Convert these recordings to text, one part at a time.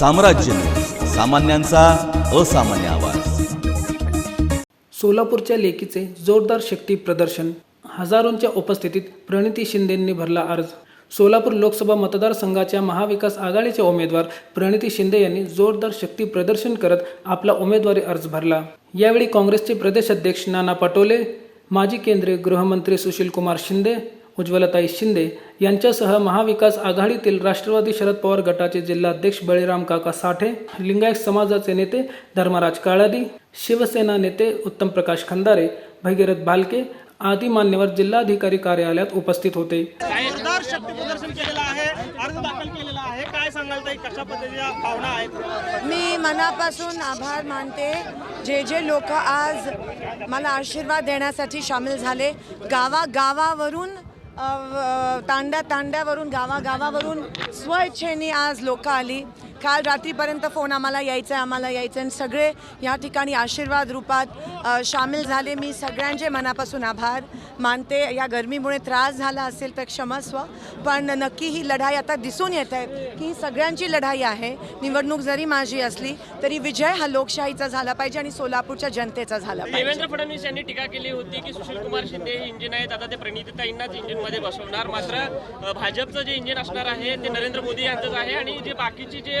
साम्राज्य. सामान्यांचा असामान्य आवाज. सोलापूरच्या लेकीचे जोरदार शक्ती प्रदर्शन. हजारोंच्या उपस्थितीत प्रणिती शिंदेंनी भरला अर्ज. सोलापूर लोकसभा मतदारसंघाच्या महाविकास आघाडीचे उमेदवार प्रणिती शिंदे यांनी जोरदार शक्ती प्रदर्शन करत आपला उमेदवारी अर्ज भरला. यावेळी काँग्रेसचे प्रदेश अध्यक्ष नाना पटोले माजी केंद्रीय गृहमंत्री सुशीलकुमार शिंदे उज्ज्वलताई शिंदे यांच्यासह महाविकास आघाडीतील राष्ट्रवादी शरद पवार गटाचे जिल्हाध्यक्ष बळीराम काका साठे लिंगायत समाजाचे नेते धर्मराज काळादी शिवसेना नेते उत्तम प्रकाश खंदारे भगीरथ भालके आदी मान्यवर जिल्हाधिकारी कार्यालयात उपस्थित होते. जोरदार शक्ती प्रदर्शन केलेलं आहे अर्ज दाखल केलेला आहे. काय सांगाल ताई कशा पद्धतीच्या भावना आहेत? मी मनापासून आभार मानते. जे जे लोक आज मला आशीर्वाद देण्यासाठी सामील झाले गावागावावरून अ, व- तांड्या तांड्यावरून गावागावावरून स्वइच्छेने आज लोकं आली. काल रात्रीपर्यंत फोन आम्हाला यायचा आहे आम्हाला यायचं आहे. आणि सगळे या ठिकाणी आशीर्वाद रूपात सामील झाले. मी सगळ्यांचे मनापासून आभार मानते. या गरमीमुळे त्रास झाला असेल तर क्षमस्व पण नक्की ही लढाई आता दिसून येत आहे की ही सगळ्यांची लढाई आहे. निवडणूक जरी माझी असली तरी विजय हा लोकशाहीचा झाला पाहिजे आणि सोलापूरच्या जनतेचा झाला पाहिजे. देवेंद्र फडणवीस यांनी टीका केली होती की सुशील कुमार शिंदे हे इंजिन आहेत. आता ते प्रणितीताईंनाच इंजिनमध्ये बसवणार. मात्र भाजपचं जे इंजिन असणार आहे ते नरेंद्र मोदी यांचंच आहे. आणि जे बाकीचे जे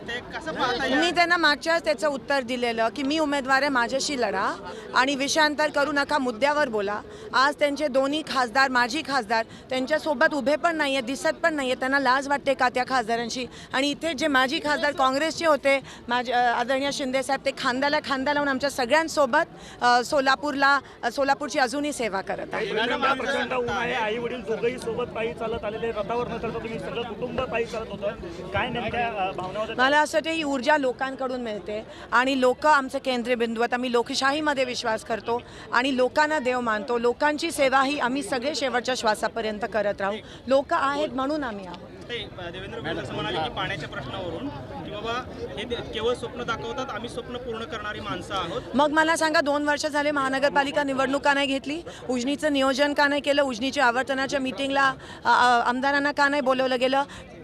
जाते? कसं पाहता येईल मी त्यांना मागच्याच त्याचं उत्तर दिलेलं की मी उमेदवार आहे माझ्याशी लढा आणि विषयांतर करू नका मुद्द्यावर बोला. आज त्यांचे दोन्ही खासदार माजी खासदार त्यांच्यासोबत उभे पण नाही आहेत दिसत पण नाही आहेत त्यांना लाज वाटते का त्या खासदारांशी? आणि इथे जे माजी खासदार काँग्रेसचे होते माझे अ, आदरणीय शिंदे साहेब ते खांद्याला खांदा लावून आमच्या सगळ्यांसोबत अ, सोलापूरला अ, सोलापूरची अजूनही सेवा करत आहे पुण्याला प्रचंड ऊन आहे आई वडील दोघंही सोबत पायी चालत आलेले रथावर न चढता तुम्ही सगळं कुटुंब पायी चालत होतं. काय नेमक्या अं, भावना होत्या? मला असं वाटतं ही ऊर्जा लोकांकडून मिळते आणि लोक आमचं केंद्रीय बिंदू. आहेत आम्ही लोकशाहीमध्ये विश्वास करतो आणि लोकांना देव मानतो. लोकांची सेवा ही आम्ही सगळे शेवटच्या श्वासापर्यंत करत राहू. लोक आहेत म्हणून आम्ही आहोत. देवेंद्र फडणवीस असं म्हणाले की पाण्याच्या प्रश्नावरून की बाबा हे केवळ स्वप्न दाखवतात आम्ही स्वप्न पूर्ण करणारी माणसं आहोत. मग मला सांगा दोन वर्ष झाले महानगरपालिका निवडणूक का नाही घेतली उजनीचं नियोजन का नाही केलं उजनीच्या आवर्तनाच्या मिटिंगला आमदारांना का नाही बोलवलं गेलं?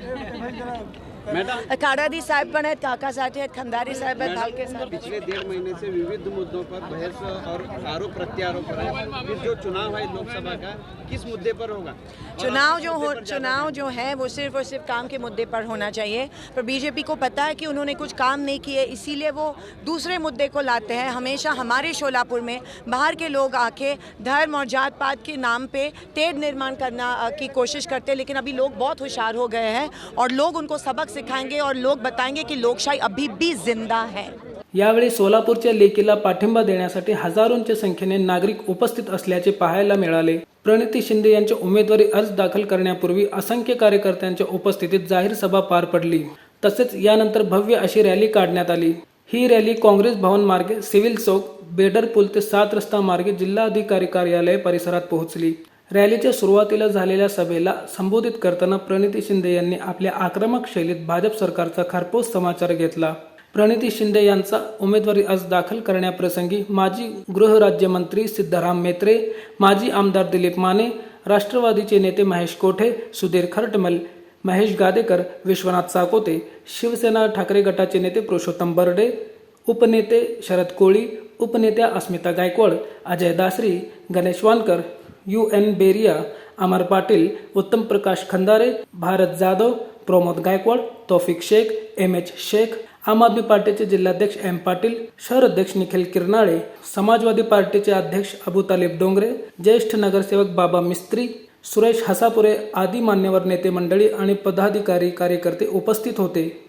काडादी साहेब पण आहेत आहेत खंदारी साहेब आहेत भालके साहेब आहेत. पिछले डेढ़ महीने से विविध मुद्दों पर बहस और आरोप प्रत्यारोप है फिर जो चुनाव है लोकसभा का किस मुद्दे पर होगा? चुनाव जो हो चुनाव जो है वो सिर्फ़ और सिर्फ़ काम के मुद्दे पर होना चाहिए। पर बीजेपी को पता है कि उन्होंने कुछ काम नहीं किए इसीलिए वो दूसरे मुद्दे को लाते हैं। हमेशा हमारे शोलापुर में बाहर के लोग आके धर्म और जात पात के नाम पे तेज निर्माण करना की कोशिश करते हैं। लेकिन अभी लोग बहुत होशियार हो गए हैं। और लोग उनको सबक सिखाएंगे और लोग बताएंगे की लोकशाही अभी भी जिंदा है। यावेळी सोलापूरच्या लेकीला पाठिंबा देण्यासाठी हजारोंच्या संख्येने नागरिक उपस्थित असल्याचे पाहायला मिळाले. प्रणिती शिंदे यांचे उमेदवारी अर्ज दाखल करण्यापूर्वी असंख्य कार्यकर्त्यांच्या उपस्थितीत जाहीर सभा पार पडली. तसेच यानंतर भव्य अशी रॅली काढण्यात आली. ही रॅली काँग्रेस भवन मार्गे सिव्हिल चौक बेडर पूल ते सात रस्ता मार्गे जिल्हाधिकारी कार्यालय परिसरात पोहोचली. रॅलीच्या सुरुवातीला झालेल्या सभेला संबोधित करताना प्रणिती शिंदे यांनी आपल्या आक्रमक शैलीत भाजप सरकारचा खरपोस समाचार घेतला. प्रणिती शिंदे यांचा उमेदवारी अर्ज दाखल करण्याप्रसंगी माजी गृहराज्यमंत्री सिद्धाराम मेत्रे माजी आमदार दिलीप माने राष्ट्रवादीचे नेते महेश कोठे सुधीर खरटमल महेश गादेकर विश्वनाथ साकोते शिवसेना ठाकरे गटाचे नेते पुरुषोत्तम बर्डे उपनेते Sharad Koli उपनेत्या Asmita Gaikwad Ajay Dasari Ganesh Wankar U N Beria Amar Patil Uttam Prakash Khandare Bharat Jadhav Pramod Gaikwad Taufiq Shaikh M H Shaikh Aam Aadmi पार्टीचे जिल्हाध्यक्ष एम पाटील शहर अध्यक्ष निखिल किरनाळे समाजवादी पार्टीचे अध्यक्ष अबू तालिब डोंगरे ज्येष्ठ नगरसेवक बाबा मिस्त्री सुरेश हसापुरे आदी मान्यवर नेते मंडळी आणि पदाधिकारी कार्यकर्ते उपस्थित होते.